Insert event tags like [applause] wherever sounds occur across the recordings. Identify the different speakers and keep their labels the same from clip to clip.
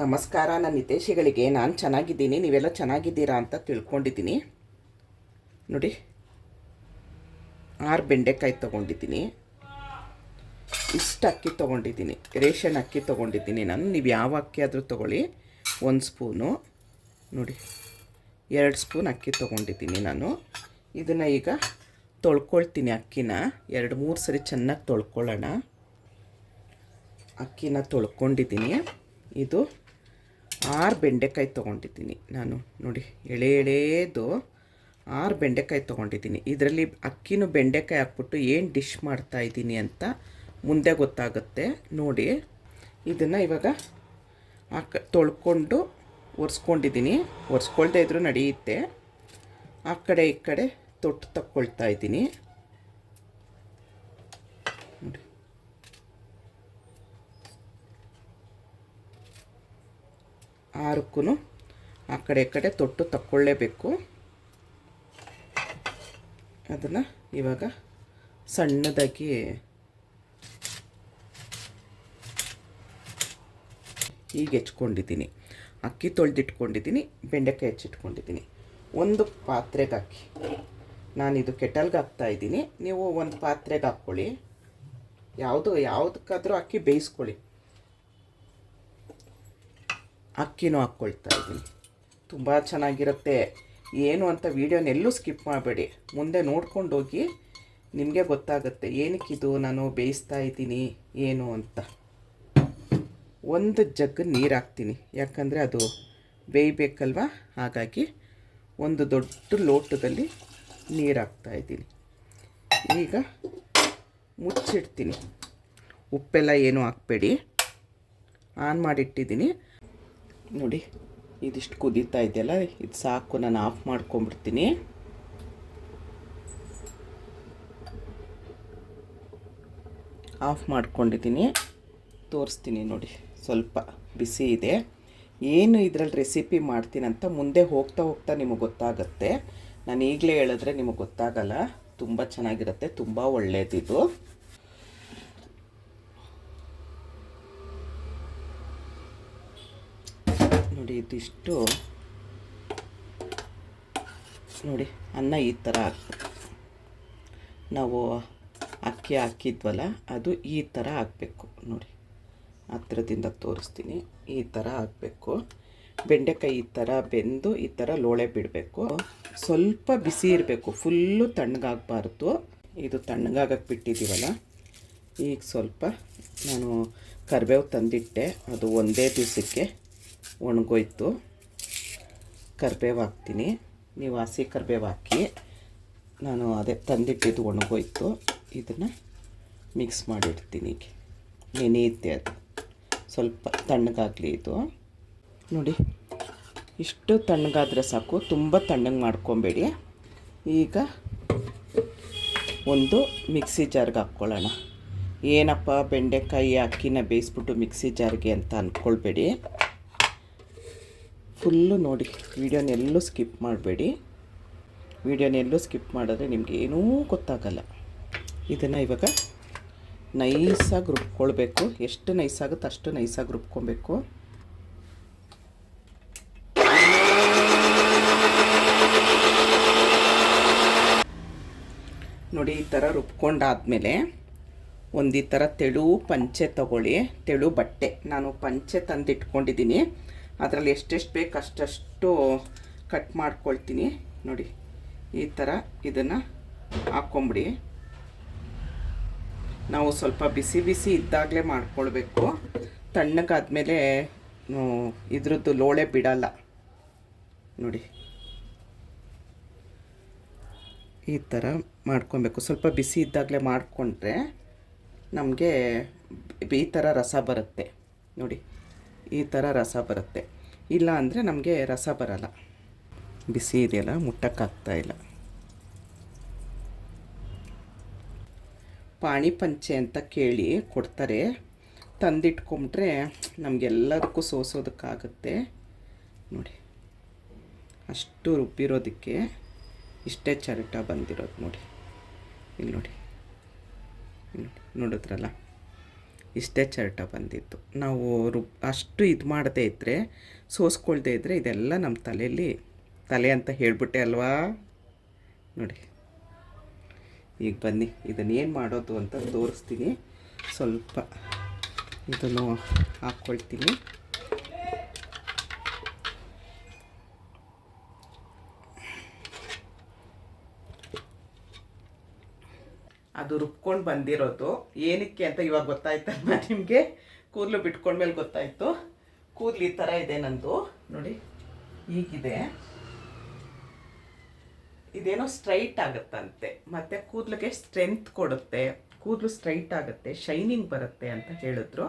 Speaker 1: ನಮಸ್ಕಾರ, ನನ್ನ ಹಿತೇಶಿಗಳಿಗೆ ನಾನು ಚೆನ್ನಾಗಿದ್ದೀನಿ. ನೀವೆಲ್ಲ ಚೆನ್ನಾಗಿದ್ದೀರಾ ಅಂತ ತಿಳ್ಕೊಂಡಿದ್ದೀನಿ. ನೋಡಿ, ಆರು ಬೆಂಡೆಕಾಯಿ ತೊಗೊಂಡಿದ್ದೀನಿ. ಇಷ್ಟು ಅಕ್ಕಿ ತೊಗೊಂಡಿದ್ದೀನಿ. ರೇಷನ್ ಅಕ್ಕಿ ತೊಗೊಂಡಿದ್ದೀನಿ ನಾನು. ನೀವು ಯಾವ ಅಕ್ಕಿ ಆದರೂ ತೊಗೊಳ್ಳಿ. ಒಂದು ಸ್ಪೂನು. ನೋಡಿ, ಎರಡು ಸ್ಪೂನ್ ಅಕ್ಕಿ ತೊಗೊಂಡಿದ್ದೀನಿ ನಾನು. ಇದನ್ನು ಈಗ ತೊಳ್ಕೊಳ್ತೀನಿ ಅಕ್ಕಿನ. ಎರಡು, ಮೂರು ಸರಿ ಚೆನ್ನಾಗಿ ತೊಳ್ಕೊಳ್ಳೋಣ. ಅಕ್ಕಿನ ತೊಳ್ಕೊಂಡಿದ್ದೀನಿ. ಇದು ಆರು ಬೆಂಡೆಕಾಯಿ ತೊಗೊಂಡಿದ್ದೀನಿ ನಾನು. ನೋಡಿ, ಎಳೆ ಎಳೆದು ಆರು ಬೆಂಡೆಕಾಯಿ ತೊಗೊಂಡಿದ್ದೀನಿ. ಇದರಲ್ಲಿ ಅಕ್ಕಿನೂ ಬೆಂಡೆಕಾಯಿ ಹಾಕ್ಬಿಟ್ಟು ಏನು ಡಿಶ್ ಮಾಡ್ತಾ ಇದ್ದೀನಿ ಅಂತ ಮುಂದೆ ಗೊತ್ತಾಗುತ್ತೆ. ನೋಡಿ, ಇದನ್ನು ಇವಾಗ ಹಾಕ, ತೊಳ್ಕೊಂಡು ಒರೆಸ್ಕೊಂಡಿದ್ದೀನಿ. ಒರೆಸ್ಕೊಳ್ದೇ ಇದ್ರೂ ನಡೆಯುತ್ತೆ. ಆ ಕಡೆ ಈ ಕಡೆ ತೊಟ್ಟು ತಕ್ಕೊಳ್ತಾ ಇದ್ದೀನಿ. ಆರಕ್ಕೂ ಆ ಕಡೆ ಕಡೆ ತೊಟ್ಟು ತಕ್ಕೊಳ್ಳೇಬೇಕು. ಅದನ್ನು ಇವಾಗ ಸಣ್ಣದಾಗಿ ಈಗ ಹೆಚ್ಕೊಂಡಿದ್ದೀನಿ. ಅಕ್ಕಿ ತೊಳೆದಿಟ್ಕೊಂಡಿದ್ದೀನಿ, ಬೆಂಡೆಕಾಯಿ ಹೆಚ್ಚಿಟ್ಕೊಂಡಿದ್ದೀನಿ. ಒಂದು ಪಾತ್ರೆಗೆ ಹಾಕಿ. ನಾನಿದು ಕೆಟಲ್ಗೆ ಹಾಕ್ತಾ ಇದ್ದೀನಿ. ನೀವು ಒಂದು ಪಾತ್ರೆಗೆ ಹಾಕ್ಕೊಳ್ಳಿ. ಯಾವುದು, ಯಾವುದಕ್ಕಾದರೂ ಅಕ್ಕಿ ಬೇಯಿಸ್ಕೊಳ್ಳಿ. ಅಕ್ಕಿನೂ ಹಾಕ್ಕೊಳ್ತಾ ಇದ್ದೀನಿ. ತುಂಬ ಚೆನ್ನಾಗಿರುತ್ತೆ. ಏನು ಅಂತ ವೀಡಿಯೋನೆಲ್ಲೂ ಸ್ಕಿಪ್ ಮಾಡಬೇಡಿ. ಮುಂದೆ ನೋಡ್ಕೊಂಡು ಹೋಗಿ ನಿಮಗೆ ಗೊತ್ತಾಗುತ್ತೆ. ಏನಕ್ಕಿದು ನಾನು ಬೇಯಿಸ್ತಾ ಇದ್ದೀನಿ, ಏನು ಅಂತ. ಒಂದು ಜಗ್ ನೀರು ಹಾಕ್ತೀನಿ. ಯಾಕಂದರೆ ಅದು ಬೇಯಬೇಕಲ್ವ? ಹಾಗಾಗಿ ಒಂದು ದೊಡ್ಡ ಲೋಟದಲ್ಲಿ ನೀರು ಹಾಕ್ತಾ ಇದ್ದೀನಿ. ಈಗ ಮುಚ್ಚಿಡ್ತೀನಿ. ಉಪ್ಪೆಲ್ಲ ಏನೂ ಹಾಕ್ಬೇಡಿ. ಆನ್ ಮಾಡಿಟ್ಟಿದ್ದೀನಿ. ನೋಡಿ, ಇದಿಷ್ಟು ಕುದೀತಾ ಇದೆಯಲ್ಲ, ಇದು ಸಾಕು, ನಾನು ಆಫ್ ಮಾಡ್ಕೊಂಬಿಡ್ತೀನಿ ಆಫ್ ಮಾಡ್ಕೊಂಡಿದ್ದೀನಿ. ತೋರಿಸ್ತೀನಿ ನೋಡಿ, ಸ್ವಲ್ಪ ಬಿಸಿ ಇದೆ. ಏನು ಇದರಲ್ಲಿ ರೆಸಿಪಿ ಮಾಡ್ತೀನಂತ ಮುಂದೆ ಹೋಗ್ತಾ ಹೋಗ್ತಾ ನಿಮಗೆ ಗೊತ್ತಾಗುತ್ತೆ. ನಾನು ಈಗಲೇ ಹೇಳಿದ್ರೆ ನಿಮಗೆ ಗೊತ್ತಾಗಲ್ಲ, ತುಂಬ ಚೆನ್ನಾಗಿರುತ್ತೆ, ತುಂಬ ಒಳ್ಳೆಯದಿದು ನೋಡಿ, ಇದಿಷ್ಟು. ನೋಡಿ, ಅನ್ನ ಈ ಥರ ಹಾಕ್ಬೇಕು. ನಾವು ಅಕ್ಕಿ ಹಾಕಿದ್ವಲ್ಲ, ಅದು ಈ ಥರ ಹಾಕಬೇಕು. ನೋಡಿ, ಹತ್ರದಿಂದ ತೋರಿಸ್ತೀನಿ. ಈ ಥರ ಹಾಕಬೇಕು. ಬೆಂಡೆಕಾಯಿ ಈ ಥರ ಬೆಂದು, ಈ ಥರ ಲೋಳೆ ಬಿಡಬೇಕು. ಸ್ವಲ್ಪ ಬಿಸಿ ಇರಬೇಕು. ಫುಲ್ಲು ತಣ್ಣಗಾಗಬಾರ್ದು. ಇದು ತಣ್ಣಗಾಗಕ್ಕೆ ಬಿಟ್ಟಿದ್ದೀವಲ್ಲ, ಈಗ ಸ್ವಲ್ಪ ನಾನು ಕರಿಬೇವು ತಂದಿಟ್ಟೆ. ಅದು ಒಂದೇ ದಿವಸಕ್ಕೆ ಒಣಗೋಯ್ತು. ಕರ್ಬೇವು ಹಾಕ್ತೀನಿ ನೀವು ಹಸಿ ಕರ್ಬೇವು ಹಾಕಿ ನಾನು ಅದೇ ತಂದಿಟ್ಟಿದ್ದು ಒಣಗೋಯ್ತು. ಇದನ್ನು ಮಿಕ್ಸ್ ಮಾಡಿಡ್ತೀನಿ ಈಗ. ನೆನೆಯುತ್ತೆ ಅದು. ಸ್ವಲ್ಪ ತಣ್ಣಗಾಗಲಿ ಇದು. ನೋಡಿ, ಇಷ್ಟು ತಣ್ಣಗಾದರೆ ಸಾಕು. ತುಂಬ ತಣ್ಣಗೆ ಮಾಡ್ಕೊಬೇಡಿ. ಈಗ ಒಂದು ಮಿಕ್ಸಿ ಜಾರ್ಗೆ ಹಾಕ್ಕೊಳ್ಳೋಣ. ಏನಪ್ಪ, ಬೆಂಡೆಕಾಯಿ ಅಕ್ಕಿನ ಬೇಯಿಸ್ಬಿಟ್ಟು ಮಿಕ್ಸಿ ಜಾರ್ಗೆ ಅಂತ ಅಂದ್ಕೊಳ್ಬೇಡಿ ಫುಲ್ಲು ನೋಡಿ, ವೀಡಿಯೋನೆಲ್ಲೂ ಸ್ಕಿಪ್ ಮಾಡಬೇಡಿ. ವೀಡಿಯೋನೆಲ್ಲೂ ಸ್ಕಿಪ್ ಮಾಡಿದ್ರೆ ನಿಮಗೆ ಏನೂ ಗೊತ್ತಾಗಲ್ಲ. ಇದನ್ನು ಇವಾಗ ನೈಸಾಗಿ ರುಬ್ಕೊಳ್ಬೇಕು. ಎಷ್ಟು ನೈಸಾಗುತ್ತೆ ಅಷ್ಟು ನೈಸಾಗಿ ರುಬ್ಕೊಬೇಕು ನೋಡಿ, ಈ ಥರ ರುಬ್ಕೊಂಡಾದ್ಮೇಲೆ ಒಂದು ಈ ಥರ ತೆಳು ಪಂಚೆ ತಗೊಳ್ಳಿ. ತೆಳು ಬಟ್ಟೆ. ನಾನು ಪಂಚೆ ತಂದಿಟ್ಕೊಂಡಿದ್ದೀನಿ. ಅದರಲ್ಲಿ ಎಷ್ಟೆಷ್ಟು ಬೇಕು ಅಷ್ಟಷ್ಟು ಕಟ್ ಮಾಡ್ಕೊಳ್ತೀನಿ. ನೋಡಿ, ಈ ಥರ ಇದನ್ನು ಹಾಕ್ಕೊಂಬಿಡಿ. ನಾವು ಸ್ವಲ್ಪ ಬಿಸಿ ಬಿಸಿ ಇದ್ದಾಗಲೇ ಮಾಡ್ಕೊಳ್ಬೇಕು. ತಣ್ಣಗಾದ್ಮೇಲೆ ಇದ್ರದ್ದು ಲೋಳೆ ಬಿಡಲ್ಲ. ನೋಡಿ. ಈ ಥರ ಮಾಡ್ಕೊಬೇಕು ಸ್ವಲ್ಪ ಬಿಸಿ ಇದ್ದಾಗಲೇ ಮಾಡಿಕೊಂಡ್ರೆ ನಮಗೆ ಈ ಥರ ರಸ ಬರುತ್ತೆ. ನೋಡಿ. ಈ ಥರ ರಸ ಬರುತ್ತೆ. ಇಲ್ಲ ಅಂದರೆ ನಮಗೆ ರಸ ಬರಲ್ಲ. ಬಿಸಿ ಇದೆಯಲ್ಲ, ಮುಟ್ಟಕ್ಕಾಗ್ತಾ ಇಲ್ಲ. ಪಾಣಿ ಪಂಚೆ ಅಂತ ಕೇಳಿ ಕೊಡ್ತಾರೆ. ತಂದಿಟ್ಕೊಂಡ್ರೆ ನಮಗೆಲ್ಲದಕ್ಕೂ ಸೋಸೋದಕ್ಕಾಗುತ್ತೆ. ನೋಡಿ, ಅಷ್ಟು ರುಬ್ಬಿರೋದಕ್ಕೆ ಇಷ್ಟೇ ಚರಟ ಬಂದಿರೋದು ನೋಡಿ. ಇಲ್ಲಿ ನೋಡಿ ಇಲ್ಲಿ ನೋಡಿ, ನೋಡಿದ್ರಲ್ಲ? ಇಷ್ಟೇ ಚರ್ಟ ಬಂದಿತ್ತು. ನಾವು ರುಬ್ ಅಷ್ಟು ಇದು ಮಾಡದೇ ಇದ್ದರೆ ಸೋಸ್ಕೊಳ್ದೇ ಇದ್ದರೆ ಇದೆಲ್ಲ ನಮ್ಮ ತಲೆಯಲ್ಲಿ ತಲೆ ಅಂತ ಹೇಳ್ಬಿಟ್ಟೆ ಅಲ್ವಾ? ನೋಡಿ. ಈಗ ಬನ್ನಿ ಇದನ್ನು ಏನು ಮಾಡೋದು ಅಂತ ತೋರಿಸ್ತೀನಿ. ಸ್ವಲ್ಪ ಇದನ್ನು ಹಾಕ್ಕೊಳ್ತೀನಿ. ಅದು ರುಬ್ಕೊಂಡು ಬಂದಿರೋದು. ಏನಕ್ಕೆ ಅಂತ ಇವಾಗ ಗೊತ್ತಾಯ್ತಲ್ವ ನಿಮಗೆ? ಕೂದಲು ಬಿಟ್ಕೊಂಡ್ಮೇಲೆ ಗೊತ್ತಾಯ್ತು. ಕೂದಲು ಈ ಥರ ಇದೆ ನಂದು. ನೋಡಿ ಈಗಿದೆ ಇದೇನೋ ಸ್ಟ್ರೈಟ್ ಆಗುತ್ತಂತೆ. ಮತ್ತು ಕೂದಲಿಗೆ ಸ್ಟ್ರೆಂತ್ ಕೊಡುತ್ತೆ. ಕೂದಲು ಸ್ಟ್ರೈಟ್ ಆಗುತ್ತೆ, ಶೈನಿಂಗ್ ಬರುತ್ತೆ ಅಂತ ಹೇಳಿದ್ರು.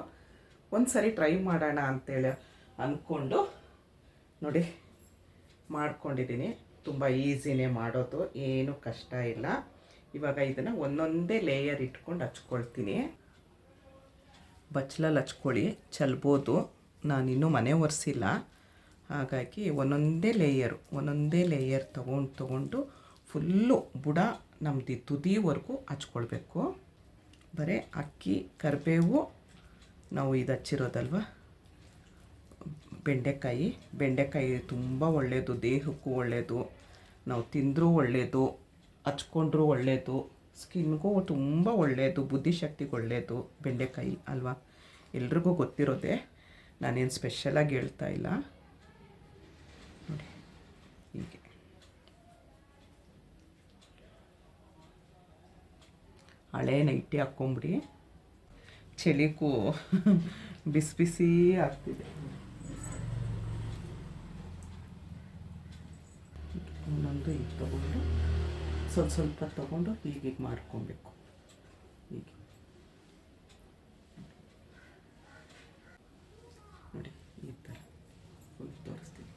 Speaker 1: ಒಂದು ಸರಿ ಟ್ರೈ ಮಾಡೋಣ ಅಂತೇಳಿ ಅಂದ್ಕೊಂಡು ನೋಡಿ, ಮಾಡ್ಕೊಂಡಿದ್ದೀನಿ. ತುಂಬ ಈಸಿನೇ ಮಾಡೋದು, ಏನು ಕಷ್ಟ ಇಲ್ಲ. ಇವಾಗ ಇದನ್ನು ಒಂದೊಂದೇ ಲೇಯರ್ ಇಟ್ಕೊಂಡು ಹಚ್ಕೊಳ್ತೀನಿ. ಬಚ್ಚಲಲ್ಲಿ ಹಚ್ಕೊಳ್ಳಿ, ಚಲ್ಬೋದು. ನಾನಿನ್ನೂ ಮನೆ ಒರೆಸಿಲ್ಲ. ಹಾಗಾಗಿ ಒಂದೊಂದೇ ಲೇಯರು ಒಂದೊಂದೇ ಲೇಯರ್ ತೊಗೊಂಡು ತೊಗೊಂಡು ಫುಲ್ಲು ಬುಡ ನಮ್ಮದು ತುದಿವರೆಗೂ ಹಚ್ಕೊಳ್ಬೇಕು. ಬರೀ ಅಕ್ಕಿ, ಕರಿಬೇವು, ನಾವು ಇದು ಹಚ್ಚಿರೋದಲ್ವ? ಬೆಂಡೆಕಾಯಿ. ಬೆಂಡೆಕಾಯಿ ತುಂಬ ಒಳ್ಳೆಯದು ದೇಹಕ್ಕೂ ಒಳ್ಳೆಯದು ನಾವು ತಿಂದರೂ ಒಳ್ಳೆಯದು ಹಚ್ಕೊಂಡ್ರೂ ಒಳ್ಳೆಯದು ಸ್ಕಿನ್ಗೂ ತುಂಬ ಒಳ್ಳೆಯದು ಬುದ್ಧಿಶಕ್ತಿಗೆ ಒಳ್ಳೆಯದು ಬೆಂಡೆಕಾಯಿ ಅಲ್ವಾ? ಎಲ್ರಿಗೂ ಗೊತ್ತಿರೋದೆ. ನಾನೇನು ಸ್ಪೆಷಲಾಗಿ ಹೇಳ್ತಾ ಇಲ್ಲ. ನೋಡಿ, ಹೀಗೆ. ಹಳೆ ನೈಟಿ ಹಾಕ್ಕೊಂಬಿಡಿ ಚಳಿಗೂ [laughs] ಬಿಸಿ ಬಿಸಿ ಆಗ್ತಿದೆ. ಇನ್ನೊಂದು ಈಗ ಸ್ವಲ್ಪ ಸ್ವಲ್ಪ ತಗೊಂಡು ಹೀಗೆ ಮಾಡ್ಕೊಬೇಕು. ಹೀಗೆ. ನೋಡಿ, ಈ ಥರ ಫುಲ್ ತೋರಿಸ್ತೀನಿ.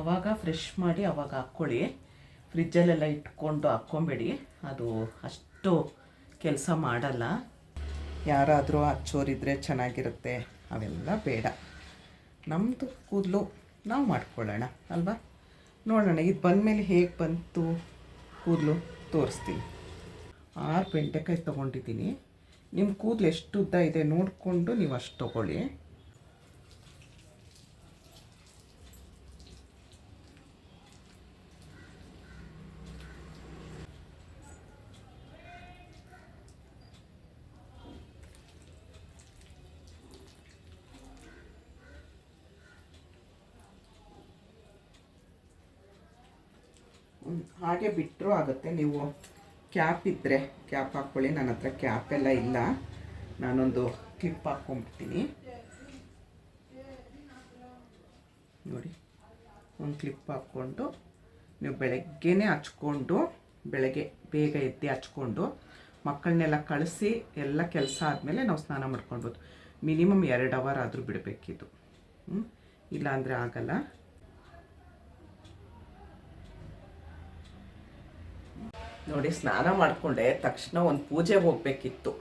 Speaker 1: ಆವಾಗ ಫ್ರೆಶ್ ಮಾಡಿ ಆವಾಗ ಹಾಕ್ಕೊಳ್ಳಿ. ಫ್ರಿಜ್ಜಲ್ಲೆಲ್ಲ ಇಟ್ಕೊಂಡು ಹಾಕ್ಕೊಂಬೇಡಿ. ಅದು ಅಷ್ಟು ಕೆಲಸ ಮಾಡಲ್ಲ. ಯಾರಾದರೂ ಹಚ್ಚೋರಿದ್ರೆ ಚೆನ್ನಾಗಿರುತ್ತೆ. ಅವೆಲ್ಲ ಬೇಡ. ನಮ್ಮದು ಕೂದಲು ನಾವು ಮಾಡ್ಕೊಳ್ಳೋಣ, ಅಲ್ವಾ? ನೋಡೋಣ, ಇದು ಬಂದಮೇಲೆ ಹೇಗೆ ಬಂತು? ಕೂದಲು ತೋರಿಸ್ತೀನಿ. ಆರು ಬೆಂಡೆಕಾಯಿ ತೊಗೊಂಡಿದ್ದೀನಿ. ನಿಮ್ಮ ಕೂದಲು ಎಷ್ಟು ಉದ್ದ ಇದೆ ನೋಡಿಕೊಂಡು ನೀವು ಅಷ್ಟು ತೊಗೊಳ್ಳಿ. ಹಾಗೆ ಬಿಟ್ಟರೂ ಆಗುತ್ತೆ. ನೀವು ಕ್ಯಾಪ್ ಇದ್ದರೆ ಕ್ಯಾಪ್ ಹಾಕ್ಕೊಳ್ಳಿ. ನನ್ನ ಹತ್ರ ಕ್ಯಾಪ್ ಎಲ್ಲ ಇಲ್ಲ. ನಾನೊಂದು ಕ್ಲಿಪ್ ಹಾಕ್ಕೊಂಬಿಡ್ತೀನಿ ನೋಡಿ, ಒಂದು ಕ್ಲಿಪ್ ಹಾಕ್ಕೊಂಡು ನೀವು ಬೆಳಗ್ಗೆನೇ ಹಚ್ಕೊಂಡು, ಬೆಳಗ್ಗೆ ಬೇಗ ಎದ್ದು ಹಚ್ಕೊಂಡು, ಮಕ್ಕಳನ್ನೆಲ್ಲ ಕಳಿಸಿ ಎಲ್ಲ ಕೆಲಸ ಆದಮೇಲೆ ನಾವು ಸ್ನಾನ ಮಾಡ್ಕೊಳ್ಬೋದು. ಮಿನಿಮಮ್ ಎರಡು ಅವರ್ ಆದರೂ ಬಿಡಬೇಕಿದು. ಇಲ್ಲಾಂದರೆ ಆಗಲ್ಲ. ನೋಡಿ, ಸ್ನಾನ ಮಾಡಿಕೊಂಡೆ. ತಕ್ಷಣ ಒಂದು ಪೂಜೆ ಹೋಗ್ಬೇಕಿತ್ತು.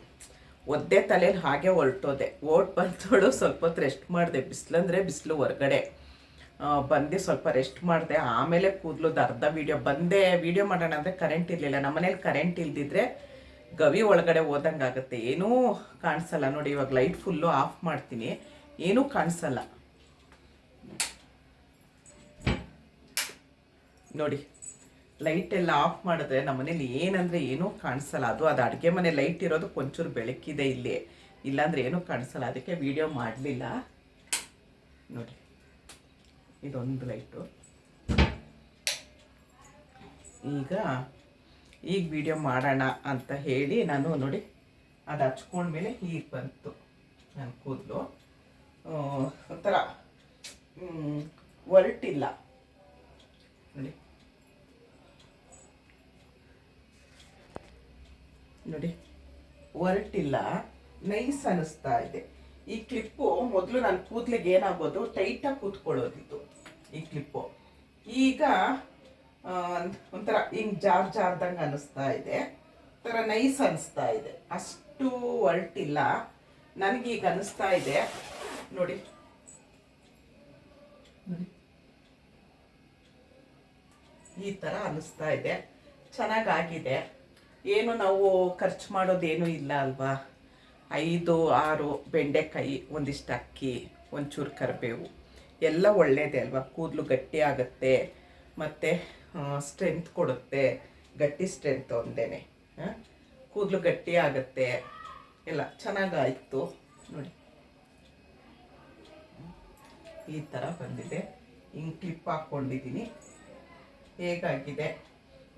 Speaker 1: ಒದ್ದೆ ತಲೆಯಲ್ಲಿ ಹಾಗೆ ಹೊರಟೋದೆ. ಓಟ್ ಬಂದೋಳು ಸ್ವಲ್ಪ ಹೊತ್ತು ರೆಸ್ಟ್ ಮಾಡಿದೆ. ಬಿಸಿಲಂದ್ರೆ ಬಿಸಿಲು ಹೊರಗಡೆ. ಬಂದು ಸ್ವಲ್ಪ ರೆಸ್ಟ್ ಮಾಡಿದೆ. ಆಮೇಲೆ ಕೂದಲು ಅರ್ಧ ವೀಡಿಯೋ ಬಂದೆ ವೀಡಿಯೋ ಮಾಡೋಣ ಅಂದರೆ ಕರೆಂಟ್ ಇರಲಿಲ್ಲ. ನಮ್ಮನೇಲಿ ಕರೆಂಟ್ ಇಲ್ದಿದ್ರೆ ಗವಿ ಒಳಗಡೆ ಹೋದಂಗೆ ಆಗುತ್ತೆ. ಏನೂ ಕಾಣಿಸಲ್ಲ. ನೋಡಿ, ಇವಾಗ ಲೈಟ್ ಫುಲ್ಲು ಆಫ್ ಮಾಡ್ತೀನಿ. ಏನೂ ಕಾಣಿಸಲ್ಲ. ನೋಡಿ. ಲೈಟ್ ಎಲ್ಲ ಆಫ್ ಮಾಡಿದ್ರೆ ನಮ್ಮ ಮನೇಲಿ ಏನಂದ್ರೆ ಏನೂ ಕಾಣಿಸಲ್ಲ. ಅದು ಅದು ಅಡುಗೆ ಮನೆ ಲೈಟ್ ಇರೋದು ಒಂಚೂರು ಬೆಳಕಿದೆ ಇಲ್ಲಿ. ಇಲ್ಲಾಂದ್ರೆ ಏನೂ ಕಾಣಿಸಲ್ಲ. ಅದಕ್ಕೆ ವಿಡಿಯೋ ಮಾಡಲಿಲ್ಲ. ನೋಡಿ ಇದೊಂದು ಲೈಟು ಈಗ ಈಗ ವಿಡಿಯೋ ಮಾಡೋಣ ಅಂತ ಹೇಳಿ ನಾನು ನೋಡಿ ಅದು ಹಚ್ಕೊಂಡ್ಮೇಲೆ ಹೀಗೆ ಬಂತು. ನನ್ನ ಕೂದಲು. ಒಂಥರ ಹ್ಮ್, ಒರಟಿಲ್ಲ. ನೋಡಿ. ನೋಡಿ. ಹೊರಟಿಲ್ಲ ನೈಸ್ ಅನಿಸ್ತಾ ಇದೆ. ಈ ಕ್ಲಿಪ್ಪು ಮೊದಲು ನಾನು ಕೂದಲಿಗೆ ಏನಾಗೋದು ಟೈಟಾಗಿ ಕೂತ್ಕೊಳ್ಳೋದಿತ್ತು ಈ ಕ್ಲಿಪ್ಪು ಈಗ ಒಂಥರ ಹಿಂಗ್ ಜಾರ್ ಜಾರ್ದಂಗೆ ಅನಿಸ್ತಾ ಇದೆ. ಒಂಥರ ನೈಸ್ ಅನಿಸ್ತಾ ಇದೆ. ಅಷ್ಟು ಹೊರಟಿಲ್ಲ ನನಗೀಗ ಅನಿಸ್ತಾ ಇದೆ. ನೋಡಿ. ನೋಡಿ. ಈ ಥರ ಅನಿಸ್ತಾ ಇದೆ. ಚೆನ್ನಾಗಾಗಿದೆ ಏನು ನಾವು ಖರ್ಚು ಮಾಡೋದೇನು ಇಲ್ಲ ಅಲ್ವಾ? ಐದು, ಆರು ಬೆಂಡೆಕಾಯಿ, ಒಂದಿಷ್ಟು ಅಕ್ಕಿ, ಒಂಚೂರು ಕರಿಬೇವು. ಎಲ್ಲ ಒಳ್ಳೆಯದೇ ಅಲ್ವಾ? ಕೂದಲು ಗಟ್ಟಿ ಆಗುತ್ತೆ, ಮತ್ತು ಸ್ಟ್ರೆಂತ್ ಕೊಡುತ್ತೆ, ಗಟ್ಟಿ ಸ್ಟ್ರೆಂತ್ ಒಂದೇನೆ. ಕೂದಲು ಗಟ್ಟಿ ಆಗುತ್ತೆ. ಎಲ್ಲ ಚೆನ್ನಾಗಾಯಿತು. ನೋಡಿ. ಈ ಥರ ಬಂದಿದೆ. ಹಿಂಗೆ ಕ್ಲಿಪ್ ಹಾಕ್ಕೊಂಡಿದ್ದೀನಿ ಹೇಗಾಗಿದೆ?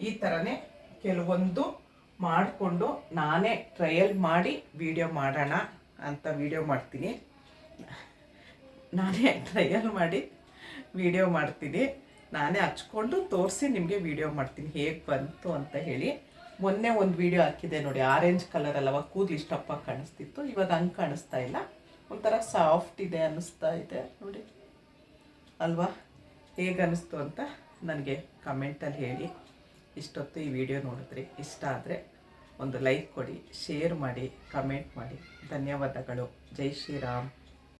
Speaker 1: ಈ ಥರನೇ ಕೆಲವೊಂದು ಮಾಡಿಕೊಂಡು ನಾನೇ ಟ್ರಯಲ್ ಮಾಡಿ ವಿಡಿಯೋ ಮಾಡೋಣ ಅಂತ ವಿಡಿಯೋ ಮಾಡ್ತೀನಿ. ನಾನೇ ಟ್ರಯಲ್ ಮಾಡಿ ವಿಡಿಯೋ ಮಾಡ್ತೀನಿ. ನಾನೇ ಹಚ್ಕೊಂಡು ತೋರಿಸಿ ನಿಮಗೆ ವಿಡಿಯೋ ಮಾಡ್ತೀನಿ. ಹೇಗೆ ಬಂತು ಅಂತ ಹೇಳಿ. ಮೊನ್ನೆ ಒಂದು ವಿಡಿಯೋ ಹಾಕಿದೆ ನೋಡಿ ಆರೆಂಜ್ ಕಲರ್ ಅಲ್ಲವ? ಕೂದಲು ಇಷ್ಟಪ್ಪ ಕಾಣಿಸ್ತಿತ್ತು. ಇವಾಗ ಹಂಗೆ ಕಾಣಿಸ್ತಾ ಇಲ್ಲ. ಒಂಥರ ಸಾಫ್ಟ್ ಇದೆ ಅನ್ನಿಸ್ತಾ ಇದೆ ನೋಡಿ. ಅಲ್ವಾ? ಹೇಗೆ ಅನ್ನಿಸ್ತು ಅಂತ ನನಗೆ ಕಮೆಂಟಲ್ಲಿ ಹೇಳಿ. ಇಷ್ಟೊತ್ತು ಈ ವಿಡಿಯೋ ನೋಡಿದ್ರಿ ಇಷ್ಟ ಆದರೆ ಒಂದು ಲೈಕ್ ಕೊಡಿ ಶೇರ್ ಮಾಡಿ ಕಮೆಂಟ್ ಮಾಡಿ. ಧನ್ಯವಾದಗಳು. ಜೈ ಶ್ರೀರಾಮ್.